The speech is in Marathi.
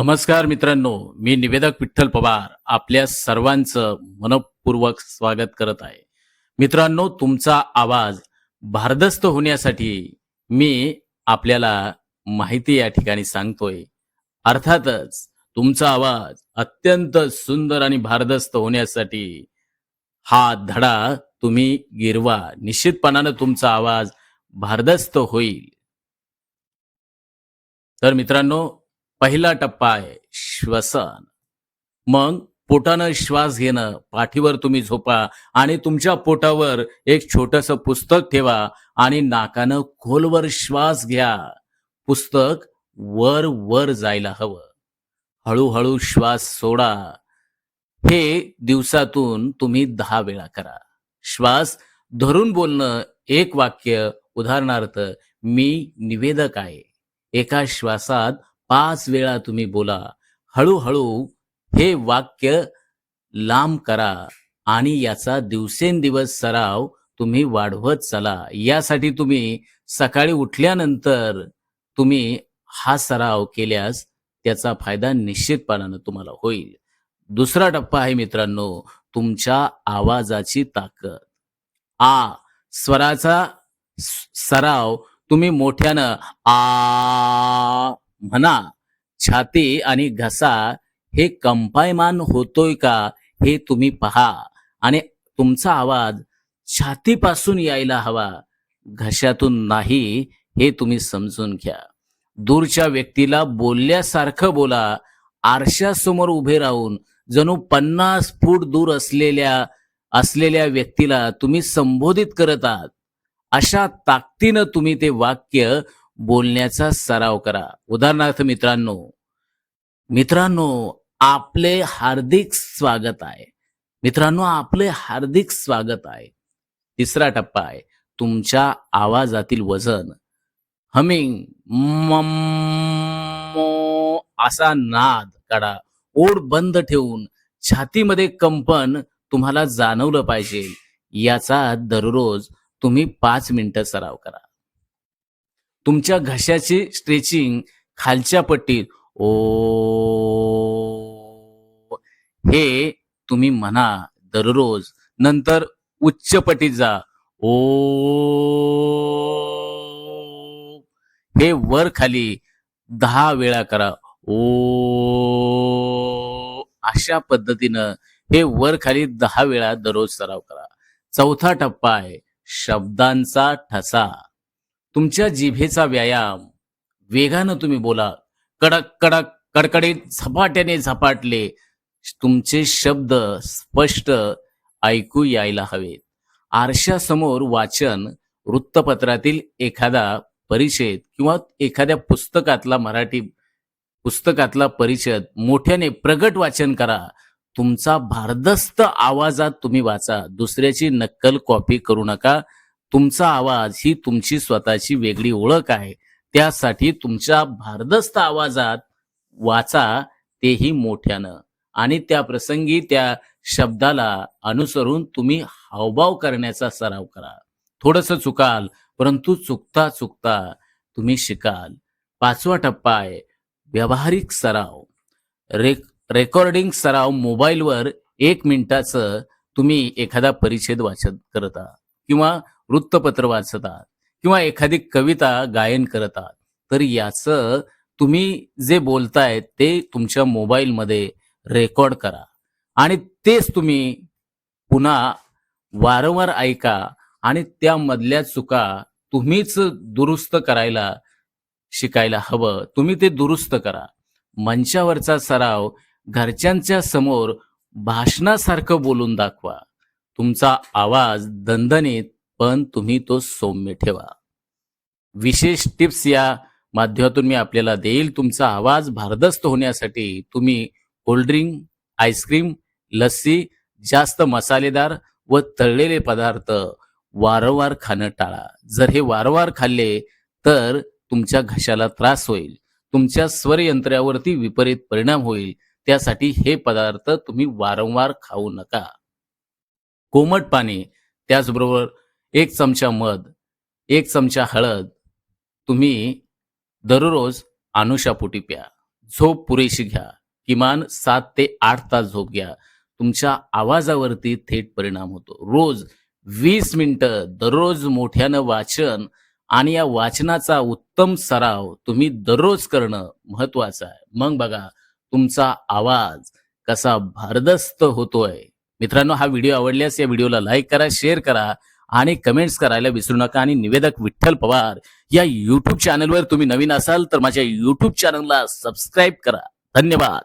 नमस्कार मित्रांनो मी निवेदक विठ्ठल पवार आपल्या सर्वांचं मनपूर्वक स्वागत करत आहे. मित्रांनो तुमचा आवाज भारदस्त होण्यासाठी मी आपल्याला माहिती या ठिकाणी सांगतोय. अर्थातच तुमचा आवाज अत्यंत सुंदर आणि भारदस्त होण्यासाठी हा धडा तुम्ही गिरवा. निश्चितपणानं तुमचा आवाज भारदस्त होईल. तर मित्रांनो पहिला टप्पा आहे श्वसन. मग पोटानं श्वास घेणं पाठीवर तुम्ही झोपा आणि तुमच्या पोटावर एक छोटस पुस्तक ठेवा आणि नाकानं खोलवर श्वास घ्या. पुस्तक वर वर जायला हवं. हळूहळू श्वास सोडा. हे दिवसातून तुम्ही दहा वेळा करा. श्वास धरून बोलणं एक वाक्य. उदाहरणार्थ मी निवेदक आहे. एका श्वासात पाच वेळा तुम्ही बोला हळूहळू हे वाक्य लांब करा आणि याचा दिवसेंदिवस सराव तुम्ही वाढवत चला. यासाठी तुम्ही सकाळी उठल्यानंतर तुम्ही हा सराव केल्यास त्याचा फायदा निश्चितपणानं तुम्हाला होईल. दुसरा टप्पा आहे मित्रांनो तुमच्या आवाजाची ताकद. आ स्वराचा सराव तुम्ही मोठ्यानं आ म्हणा छाती आणि घसा हे कंपायमान होतोय का हे तुम्ही पहा. आणि तुमचा आवाज छातीपासून यायला हवा. घशातून नाही हे तुम्ही समजून घ्या. दूरच्या व्यक्तीला बोलल्यासारखं बोला. आरशासमोर उभे राहून जणू पन्नास फूट दूर असलेल्या असलेल्या व्यक्तीला तुम्ही संबोधित करत आहात. अशा ताकदीनं तुम्ही ते वाक्य बोलण्याचा सराव करा. उदाहरणार्थ मित्रांनो मित्रांनो आपले हार्दिक स्वागत आहे. मित्रांनो आपले हार्दिक स्वागत आहे. तिसरा टप्पा आहे तुमच्या आवाजातील वजन. हमिंग असा नाद काढा. ओढ बंद ठेवून छातीमध्ये कंपन तुम्हाला जाणवलं पाहिजे. याचा दररोज तुम्ही पाच मिनिटं सराव करा. तुमच्या घशाची स्ट्रेचिंग खालच्या पट्टीत. ओ. हे तुम्ही म्हणा दररोज. नंतर उच्च पटीत जा. ओ. हे वर खाली दहा वेळा करा. ओ. अशा पद्धतीनं हे वर खाली दहा वेळा दररोज सराव करा. चौथा टप्पा आहे शब्दांचा ठसा. तुमच्या जिभेचा व्यायाम. वेगानं तुम्ही बोला. कडक कडक कडकडीत झपाट्याने झपाटले. तुमचे शब्द स्पष्ट ऐकू यायला हवेत. आरशासमोर वाचन वृत्तपत्रातील एखादा परिच्छेद किंवा एखाद्या पुस्तकातला मराठी पुस्तकातला परिच्छेद मोठ्याने प्रगट वाचन करा. तुमचा भारदस्त आवाजात तुम्ही वाचा. दुसऱ्याची नक्कल कॉपी करू नका. तुमचा आवाज ही तुमची स्वतःची वेगळी ओळख आहे. त्यासाठी तुमच्या भारदस्त आवाजात वाचा तेही मोठ्यानं. आणि त्या प्रसंगी त्या शब्दाला अनुसरून तुम्ही हावभाव करण्याचा सराव करा. थोडस चुकाल परंतु चुकता चुकता तुम्ही शिकाल. पाचवा टप्पा आहे व्यावहारिक सराव. रेक रेकॉर्डिंग सराव मोबाईलवर एक मिनिटाचं तुम्ही एखादा परिच्छेद वाचत करता. किंवा वृत्तपत्र वाचतात किंवा एखादी कविता गायन करतात तर याचं तुम्ही जे बोलताय ते तुमच्या मोबाईलमध्ये रेकॉर्ड करा. आणि तेच तुम्ही पुन्हा वारंवार ऐका आणि त्यामधल्या चुका तुम्हीच दुरुस्त करायला शिकायला हवं. तुम्ही ते दुरुस्त करा. मंचावरचा सराव घरच्यांच्या समोर भाषणासारखं बोलून दाखवा. तुमचा आवाज दणदणीत पण तुम्ही तो सौम्य ठेवा. विशेष टिप्स या माध्यमातून मी आपल्याला देईल. तुमचा आवाज भारदस्त होण्यासाठी तुम्ही कोल्ड्रिंक आईस्क्रीम लस्सी जास्त मसालेदार व तळलेले पदार्थ वारंवार खाणं टाळा. जर हे वारंवार खाल्ले तर तुमच्या घशाला त्रास होईल. तुमच्या स्वरयंत्रावरती विपरीत परिणाम होईल. त्यासाठी हे पदार्थ तुम्ही वारंवार खाऊ नका. कोमट पाणी त्याचबरोबर एक चमचा मध एक चमचा हळद तुम्ही दररोज अनुषापोटी प्या. झोप पुरेशी घ्या. किमान सात ते आठ तास झोप घ्या. तुमच्या आवाजावरती थेट परिणाम होतो. रोज वीस मिनिटं दररोज मोठ्यानं वाचन आणि या वाचनाचा उत्तम सराव तुम्ही दररोज करणं महत्वाचं आहे. मग बघा तुमचा आवाज कसा भारदस्त होतोय. मित्रांनो हा व्हिडिओ आवडल्यास या व्हिडिओला लाईक करा शेअर करा आणि कमेंट्स करायला विसरू नका. आणि निवेदक विठ्ठल पवार या यूट्यूब चॅनलवर तुम्ही नवीन असाल तर माझ्या यूट्यूब चॅनलला सबस्क्राईब करा. धन्यवाद.